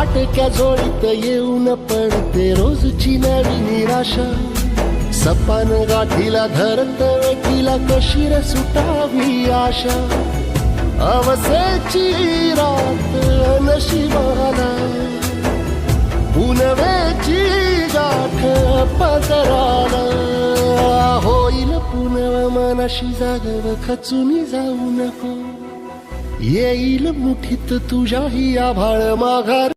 फाटक्या झोळीत येऊन पडते रोजची नवी निराशा. सपान गाठीला धरत वेठीला कशी रे सुटावी आशा. अवसेची रात नशिबाला. पुनवेची गाठ पदराला. होईल पुनव मनाशी जागव खचून जाऊ नको. येईल मुठीत तुझ्याही आभाळ माघार.